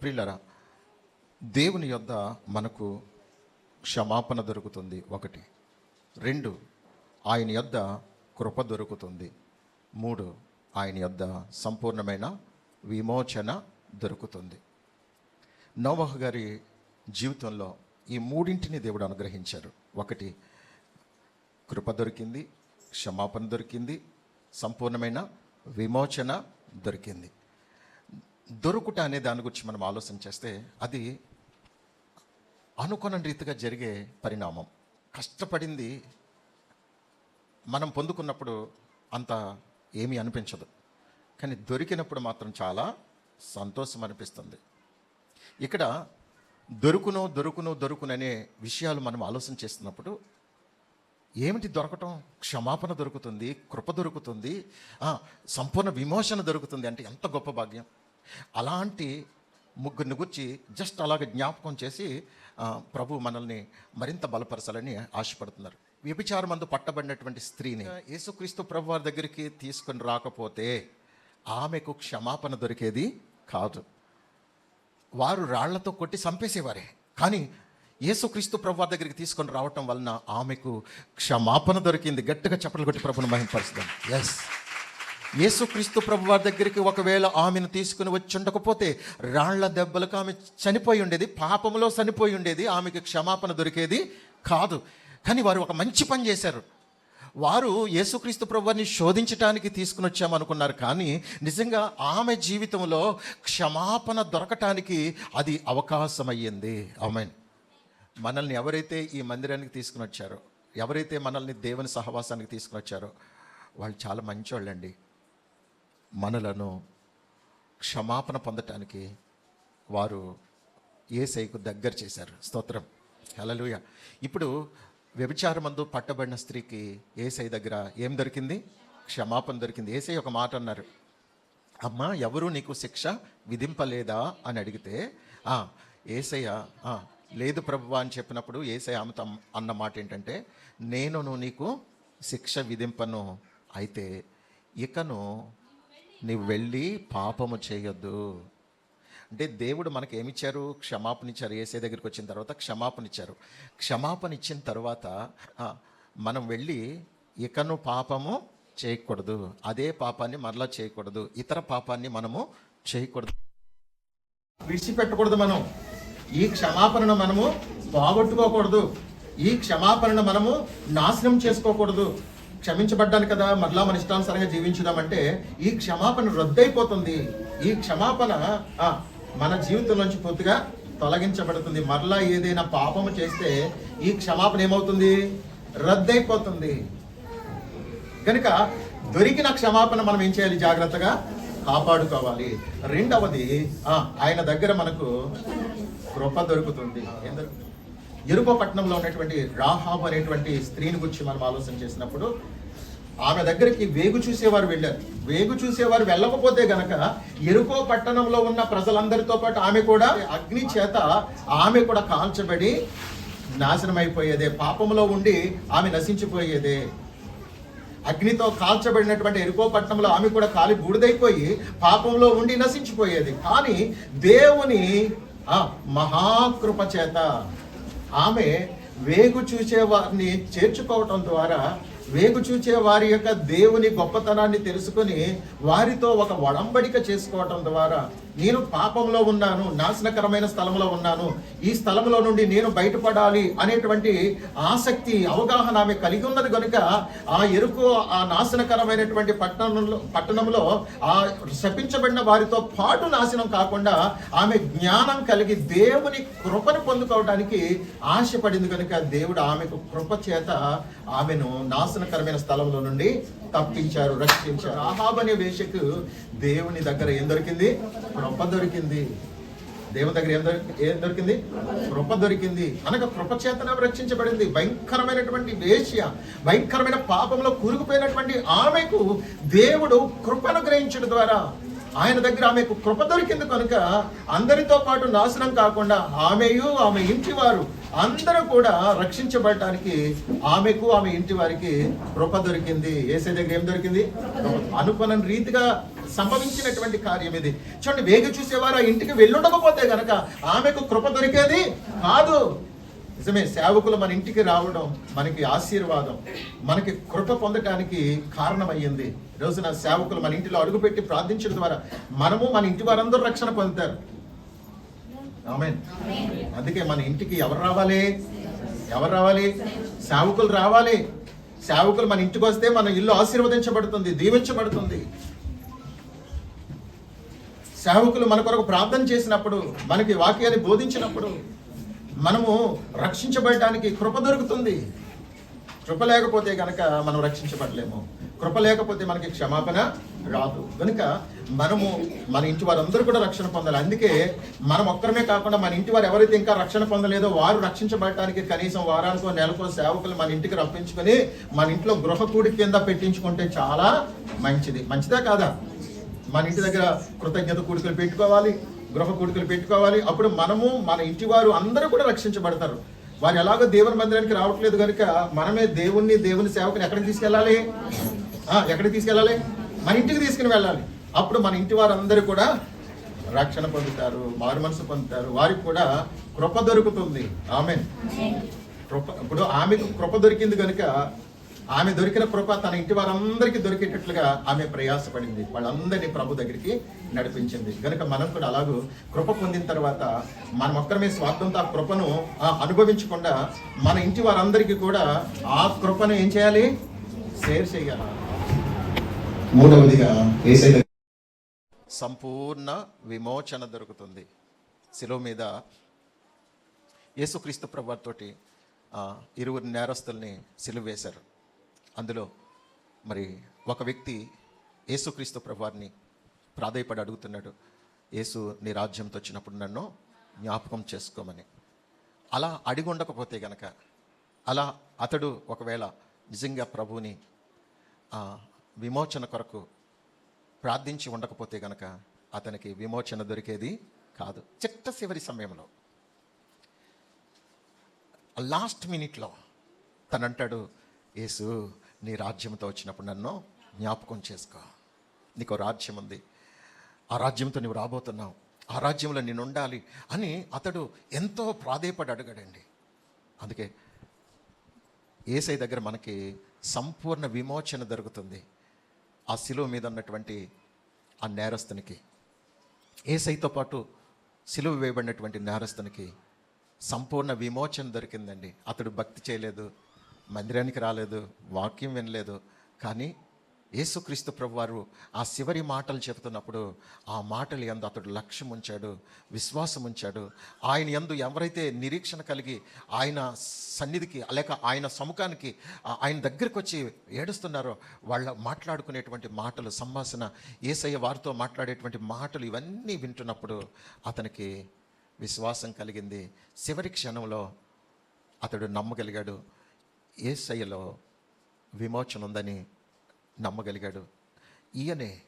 ప్రిల్లరా దేవుని యొద్ద మనకు క్షమాపణ దొరుకుతుంది ఒకటి. రెండు ఆయన యొద్ద కృప దొరుకుతుంది. మూడు ఆయన యొద్ద సంపూర్ణమైన విమోచన దొరుకుతుంది. నోవహ గారి జీవితంలో ఈ మూడింటిని దేవుడు అనుగ్రహించారు. ఒకటి కృప దొరికింది క్షమాపణ దొరికింది సంపూర్ణమైన విమోచన దొరికింది. దొరుకుట అనే దాని గురించి మనం ఆలోచన చేస్తే అది అనుకున్న రీతిగా జరిగే పరిణామం. కష్టపడింది మనం పొందుకున్నప్పుడు అంత ఏమీ అనిపించదు. కానీ దొరికినప్పుడు మాత్రం చాలా సంతోషం అనిపిస్తుంది. ఇక్కడ దొరుకును దొరుకును దొరుకును అనే విషయాలు మనం ఆలోచన చేస్తున్నప్పుడు ఏమిటి దొరకటం? క్షమాపణ దొరుకుతుంది కృప దొరుకుతుంది సంపూర్ణ విమోచన దొరుకుతుంది అంటే ఎంత గొప్ప భాగ్యం? అలాంటి ముగ్గురిని గురించి జస్ట్ అలాగ జ్ఞాపకం చేసి ప్రభు మనల్ని మరింత బలపరచాలని ఆశపడుతున్నారు. వ్యభిచారం మందు పట్టబడినటువంటి స్త్రీని యేసుక్రీస్తు ప్రభు వారి దగ్గరికి తీసుకొని రాకపోతే ఆమెకు క్షమాపణ దొరికేది కాదు. వారు రాళ్ళతో కొట్టి చంపేసేవారే. కానీ యేసుక్రీస్తు ప్రభు వారి దగ్గరికి తీసుకొని రావటం వలన ఆమెకు క్షమాపణ దొరికింది. గట్టిగా చప్పట్లు కొట్టి ప్రభుని మహింపరుస్తాం. ఎస్ యేసుక్రీస్తు ప్రభు వారి దగ్గరికి ఒకవేళ ఆమెను తీసుకుని వచ్చి ఉండకపోతే రాళ్ళ దెబ్బలకు ఆమె చనిపోయి ఉండేది పాపంలో చనిపోయి ఉండేది ఆమెకి క్షమాపణ దొరికేది కాదు. కానీ వారు ఒక మంచి పని చేశారు. వారు యేసుక్రీస్తు ప్రభువారిని శోధించటానికి తీసుకుని వచ్చామనుకున్నారు. కానీ నిజంగా ఆమె జీవితంలో క్షమాపణ దొరకటానికి అది అవకాశం అయ్యింది ఆమెన్. మనల్ని ఎవరైతే ఈ మందిరానికి తీసుకుని వచ్చారో ఎవరైతే మనల్ని దేవుని సహవాసానికి తీసుకుని వచ్చారో వాళ్ళు చాలా మంచోళ్ళండి. మనలను క్షమాపణ పొందటానికి వారు ఏసైకు దగ్గర చేశారు. స్తోత్రం. హలలుయ ఇప్పుడు వ్యభిచారమందు పట్టబడిన స్త్రీకి ఏసై దగ్గర ఏం దొరికింది? క్షమాపణ దొరికింది. ఏసై ఒక మాట అన్నారు. అమ్మా ఎవరు నీకు శిక్ష విధింపలేదా? అని అడిగితే "ఆ, ఏసయ్య లేదు ప్రభువా అని చెప్పినప్పుడు ఏసయ్య ఆమె అన్న మాట ఏంటంటే నేను నీకు శిక్ష విధింపను. అయితే ఇకను నీవు వెళ్ళి పాపము చేయొద్దు. అంటే దేవుడు మనకి ఏమిచ్చారు క్షమాపణ ఇచ్చారు ఏసే దగ్గరికి వచ్చిన తర్వాత క్షమాపణ ఇచ్చారు క్షమాపణ ఇచ్చిన తర్వాత మనం వెళ్ళి ఇకను పాపము చేయకూడదు. అదే పాపాన్ని మరలా చేయకూడదు. ఇతర పాపాన్ని మనము చేయకూడదు. విడిచిపెట్టకూడదు మనం. ఈ క్షమాపణను మనము పోగొట్టుకోకూడదు ఈ క్షమాపణను మనము నాశనం చేసుకోకూడదు. క్షమించబడ్డాను కదా మరలా మన ఇష్టానుసారంగా జీవించుదామంటే ఈ క్షమాపణ రద్దయిపోతుంది. ఈ క్షమాపణ మన జీవితం నుంచి పూర్తిగా తొలగించబడుతుంది. మరలా ఏదైనా పాపము చేస్తే ఈ క్షమాపణ ఏమవుతుంది? రద్దయిపోతుంది. కనుక దొరికిన క్షమాపణ మనం ఏం చేయాలి? జాగ్రత్తగా కాపాడుకోవాలి. రెండవది ఆయన దగ్గర మనకు కృప దొరుకుతుంది. ఏం దొరుకుతుంది? ఎరుకో ఉన్నటువంటి రాహాబ్ అనేటువంటి స్త్రీని గురించి మనం ఆలోచన చేసినప్పుడు ఆమె దగ్గరికి వేగు చూసేవారు వెళ్ళారు. వేగు చూసేవారు వెళ్ళకపోతే గనక ఎరుకో పట్టణంలో ఉన్న ప్రజలందరితో పాటు ఆమె కూడా అగ్ని చేత ఆమె కూడా కాల్చబడి నాశనమైపోయేదే పాపంలో ఉండి ఆమె నశించిపోయేదే. అగ్నితో కాల్చబడినటువంటి ఎరుకో పట్టణంలో ఆమె కూడా కాలి బూడిదైపోయి పాపంలో ఉండి నశించిపోయేది. కానీ దేవుని ఆ, మహాకృప చేత ఆమె వేగు చూసేవారిని చేర్చుకోవటం ద్వారా వేగు చూచే వారి యొక్క దేవుని గొప్పతనాన్ని తెలుసుకొని వారితో ఒక వడంబడిక చేసుకోవటం ద్వారా నేను పాపంలో ఉన్నాను నాశనకరమైన స్థలంలో ఉన్నాను ఈ స్థలంలో నుండి నేను బయటపడాలి అనేటువంటి ఆసక్తి అవగాహన ఆమె కలిగి ఉన్నది కనుక ఆ ఎరుకు ఆ నాశనకరమైనటువంటి పట్టణంలో పట్టణంలో ఆ శపించబడిన వారితో పాటు నాశనం కాకుండా ఆమె జ్ఞానం కలిగి దేవుని కృపను పొందుకోవడానికి ఆశపడింది కనుక దేవుడు ఆమెకు కృప చేత ఆమెను నాశనకరమైన స్థలంలో నుండి తప్పించారు రక్షించారు. ఆహాబ్ అనే వేషకు దేవుని దగ్గర ఏం దొరికింది? కృప దొరికింది. దేవుని దగ్గర ఏం దొరికి ఏం దొరికింది? కృప దొరికింది. అనగా కృప చేతన రక్షించబడింది. భయంకరమైనటువంటి వేశ్య భయంకరమైన పాపంలో కూరుకుపోయినటువంటి ఆమెకు దేవుడు కృపను గ్రహించడం ద్వారా ఆయన దగ్గర ఆమెకు కృప దొరికింది కనుక అందరితో పాటు నాశనం కాకుండా ఆమెయు ఆమె ఇంటి వారు అందరూ కూడా రక్షించబడటానికి ఆమెకు ఆమె ఇంటి వారికి కృప దొరికింది. ఏసే దగ్గర ఏం దొరికింది? అనుకున్న రీతిగా సంభవించినటువంటి కార్యం ఇది. చూడండి వేగ చూసేవారు ఆ ఇంటికి వెళ్ళుండకపోతే గనక ఆమెకు కృప దొరికేది కాదు. నిజమే సేవకులు మన ఇంటికి రావడం మనకి ఆశీర్వాదం. మనకి కృప పొందటానికి కారణమయ్యింది. రోజున సేవకులు మన ఇంటిలో అడుగుపెట్టి ప్రార్థించడం ద్వారా మనము మన ఇంటి వారందరూ రక్షణ పొందుతారు. ఆమెన్. అందుకే మన ఇంటికి ఎవరు రావాలి? ఎవరు రావాలి? సేవకులు రావాలి. సేవకులు మన ఇంటికి వస్తే మన ఇల్లు ఆశీర్వదించబడుతుంది దీవించబడుతుంది. సేవకులు మన కొరకు ప్రార్థన చేసినప్పుడు మనకి వాక్యాన్ని బోధించినప్పుడు మనము రక్షించబడటానికి కృప దొరుకుతుంది. కృప లేకపోతే కనుక మనం రక్షించబడలేము. కృప లేకపోతే మనకి క్షమాపణ రాదు. కనుక మనము మన ఇంటి వారందరూ కూడా రక్షణ పొందాలి. అందుకే మనం ఒక్కరమే కాకుండా మన ఇంటి వారు ఎవరైతే ఇంకా రక్షణ పొందలేదో వారు రక్షించబడటానికి కనీసం వారానికో నెలకో సేవకులు మన ఇంటికి రప్పించుకొని మన ఇంట్లో గృహ కూడి కింద పెట్టించుకుంటే చాలా మంచిది. మంచిదే కాదా? మన ఇంటి దగ్గర కృతజ్ఞత కూడికలు పెట్టుకోవాలి గృహ కూడికలు పెట్టుకోవాలి. అప్పుడు మనము మన ఇంటి వారు అందరూ కూడా రక్షించబడతారు. వారు ఎలాగో దేవుని మందిరానికి రావట్లేదు కనుక మనమే దేవుణ్ణి దేవుని సేవకుని ఎక్కడికి తీసుకెళ్ళాలి? ఎక్కడికి తీసుకెళ్ళాలి? మన ఇంటికి తీసుకుని వెళ్ళాలి. అప్పుడు మన ఇంటి వారందరూ కూడా రక్షణ పొందుతారు మారు మనసు పొందుతారు. వారికి కూడా కృప దొరుకుతుంది. ఆమె కృప ఇప్పుడు ఆమెకు కృప దొరికింది కనుక ఆమె దొరికిన కృప తన ఇంటి వారందరికీ దొరికేటట్లుగా ఆమె ప్రయాసపడింది. వాళ్ళందరినీ ప్రభు దగ్గరికి నడిపించింది. కనుక మనం కూడా అలాగూ కృప పొందిన తర్వాత మనం ఒక్కరమే స్వార్థంతో ఆ కృపను అనుభవించకుండా మన ఇంటి వారందరికీ కూడా ఆ కృపను ఏం చేయాలి? షేర్ చేయాలి. మూడవదిగా ఏసై సంపూర్ణ విమోచన దొరుకుతుంది. శిలువ మీద యేసుక్రీస్తు ప్రభుతోటి ఇరువురు నేరస్తుల్ని సిలువ వేశారు. అందులో మరి ఒక వ్యక్తి యేసుక్రీస్తు ప్రభువారిని ప్రాధాయపడి అడుగుతున్నాడు యేసు నీ రాజ్యంతో వచ్చినప్పుడు నన్ను జ్ఞాపకం చేసుకోమని. అలా అడిగి ఉండకపోతే గనక అలా అతడు ఒకవేళ నిజంగా ప్రభువుని విమోచన కొరకు ప్రార్థించి ఉండకపోతే గనక అతనికి విమోచన దొరికేది కాదు. చిట్ట చివరి సమయంలో. లాస్ట్ మినిట్లో తనంటాడు యేసు నీ రాజ్యంతో వచ్చినప్పుడు నన్ను జ్ఞాపకం చేసుకో. నీకు రాజ్యం ఉంది. ఆ రాజ్యంతో నువ్వు రాబోతున్నావు. ఆ రాజ్యంలో నేను ఉండాలి అని అతడు ఎంతో ప్రాధేయపడి అడుగాడండి. అందుకే ఏసై దగ్గర మనకి సంపూర్ణ విమోచన దొరుకుతుంది. ఆ శిలువ మీద ఉన్నటువంటి ఆ నేరస్తునికి ఏసైతో పాటు సిలువ వేయబడినటువంటి నేరస్తునికి సంపూర్ణ విమోచన దొరికిందండి. అతడు భక్తి చేయలేదు మందిరానికి రాలేదు వాక్యం వినలేదు. కానీ యేసుక్రీస్తు ప్రభువారు ఆ చివరి మాటలు చెబుతున్నప్పుడు ఆ మాటలు ఎందు అతడు లక్ష్యం ఉంచాడు విశ్వాసం ఉంచాడు. ఆయన ఎందు ఎవరైతే నిరీక్షణ కలిగి ఆయన సన్నిధికి లేక ఆయన సముఖానికి ఆయన దగ్గరికి వచ్చి ఏడుస్తున్నారో వాళ్ళ మాట్లాడుకునేటువంటి మాటలు సంభాషణ ఏసయ్య వారితో మాట్లాడేటువంటి మాటలు ఇవన్నీ వింటున్నప్పుడు అతనికి విశ్వాసం కలిగింది. చివరి క్షణంలో అతడు నమ్మగలిగాడు. ఏసయ్యలో విమోచన ఉందని నమ్మగలిగాడు. ఈయనే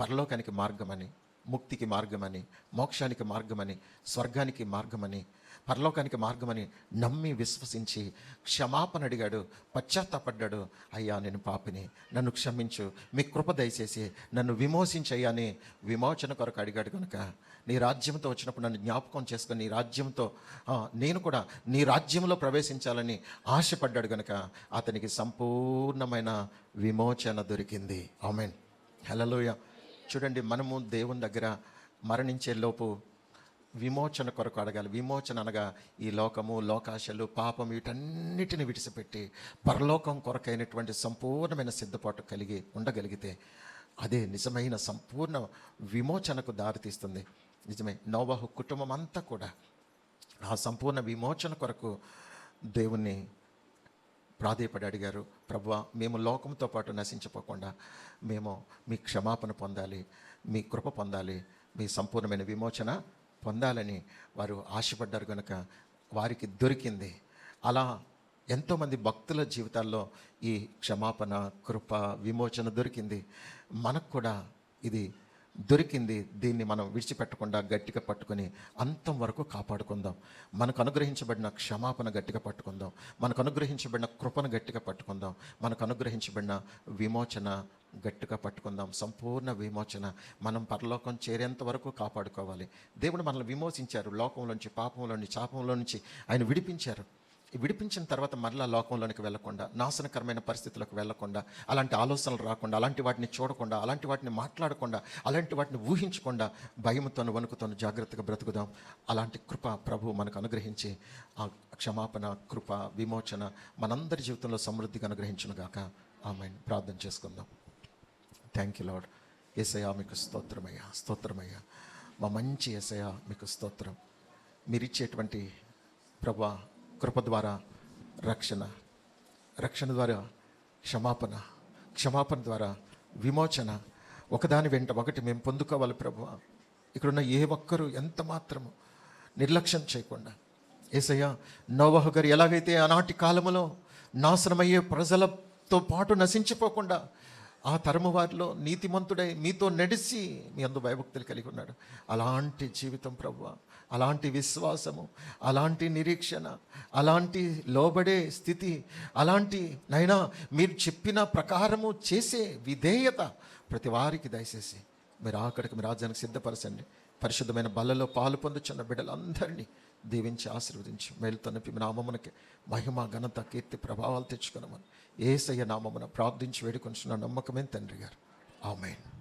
పరలోకానికి మార్గమని ముక్తికి మార్గమని మోక్షానికి మార్గమని స్వర్గానికి మార్గమని పరలోకానికి మార్గమని నమ్మి విశ్వసించి క్షమాపణ అడిగాడు. పశ్చాత్తాపడ్డాడు. అయ్యా నేను పాపిని. నన్ను క్షమించు. మీ కృప దయచేసి నన్ను విమోచించయ్యా అని విమోచన కొరకు అడిగాడు కనుక నీ రాజ్యంతో వచ్చినప్పుడు నన్ను జ్ఞాపకం చేసుకొని నీ రాజ్యంతో నేను కూడా నీ రాజ్యంలో ప్రవేశించాలని ఆశపడ్డాడు కనుక అతనికి సంపూర్ణమైన విమోచన దొరికింది. ఆమెన్. హలలోయ చూడండి మనము దేవుని దగ్గర మరణించే లోపు విమోచన కొరకు అడగాలి. విమోచన అనగా ఈ లోకము లోకాశలు పాపం వీటన్నిటిని విడిచిపెట్టి పరలోకం కొరకైనటువంటి సంపూర్ణమైన సిద్ధపాటు కలిగి ఉండగలిగితే అదే నిజమైన సంపూర్ణ విమోచనకు దారితీస్తుంది. నిజమే. నోవాహు కుటుంబం అంతా కూడా ఆ సంపూర్ణ విమోచన కొరకు దేవుణ్ణి ప్రాధేయపడి అడిగారు. ప్రభువ మేము లోకంతో పాటు నశించిపోకుండా మేము మీ క్షమాపణ పొందాలి మీ కృప పొందాలి మీ సంపూర్ణమైన విమోచన పొందాలని వారు ఆశపడ్డారు కనుక వారికి దొరికింది. అలా ఎంతోమంది భక్తుల జీవితాల్లో ఈ క్షమాపణ కృప విమోచన దొరికింది. మనకు కూడా ఇది దొరికింది దీన్ని మనం విడిచిపెట్టకుండా గట్టిగా పట్టుకొని అంతం వరకు కాపాడుకుందాం. మనకు అనుగ్రహించబడిన క్షమాపణ గట్టిగా పట్టుకుందాం. మనకు అనుగ్రహించబడిన కృపను గట్టిగా పట్టుకుందాం. మనకు అనుగ్రహించబడిన విమోచన గట్టిగా పట్టుకుందాం. సంపూర్ణ విమోచన మనం పరలోకం చేరేంత వరకు కాపాడుకోవాలి. దేవుడు మనల్ని విమోచించారు. లోకంలోంచి పాపంలోంచి శాపంలో నుంచి ఆయన విడిపించారు. విడిపించిన తర్వాత మరలా లోకంలోనికి వెళ్ళకుండా నాశనకరమైన పరిస్థితులకు వెళ్ళకుండా అలాంటి ఆలోచనలు రాకుండా అలాంటి వాటిని చూడకుండా అలాంటి వాటిని మాట్లాడకుండా అలాంటి వాటిని ఊహించకుండా భయంతో వణుకుతోను జాగ్రత్తగా బ్రతుకుదాం. అలాంటి కృప ప్రభు మనకు అనుగ్రహించి ఆ క్షమాపణ కృప విమోచన మనందరి జీవితంలో సమృద్ధిగా అనుగ్రహించునుగాక ఆమె ప్రార్థన చేసుకుందాం. థ్యాంక్ యూ లాడ్ ఏసయా మీకు స్తోత్రమయ్యా స్తోత్రమయ్యా. మా మంచి ఏసయా మీకు స్తోత్రం. మీరిచ్చేటువంటి ప్రభా కృప ద్వారా రక్షణ రక్షణ ద్వారా క్షమాపణ క్షమాపణ ద్వారా విమోచన. ఒకదాని వెంట ఒకటి మేము పొందుకోవాలి ప్రభు. ఇక్కడున్న ఏ ఒక్కరూ ఎంత మాత్రము నిర్లక్ష్యం చేయకుండా. ఏసయ్య నోవహు గారు ఎలాగైతే ఆనాటి కాలములో నాశనమయ్యే ప్రజలతో పాటు నశించిపోకుండా ఆ తరము వారిలో నీతిమంతుడై మీతో నడిచి మీ అందు భయభక్తులు కలిగి ఉన్నాడు. అలాంటి జీవితం ప్రభు. అలాంటి విశ్వాసము అలాంటి నిరీక్షణ అలాంటి లోబడే స్థితి అలాంటి నైనా మీరు చెప్పిన ప్రకారము చేసే విధేయత ప్రతి వారికి దయచేసి మీరు ఆకడికి మీ రాజ్యానికి సిద్ధపరచండి. పరిశుద్ధమైన బలలో పాలు పొందుచున్న బిడ్డలందరినీ దీవించి ఆశీర్వదించి మేలుతో నింపి మీ నామమునకి మహిమ ఘనత కీర్తి ప్రభావాలు తెచ్చుకున్నామని ఏసయ్య నామమున ప్రార్థించి వేడుకొంచున్న నమ్మకమే తండ్రి గారు. ఆమెను.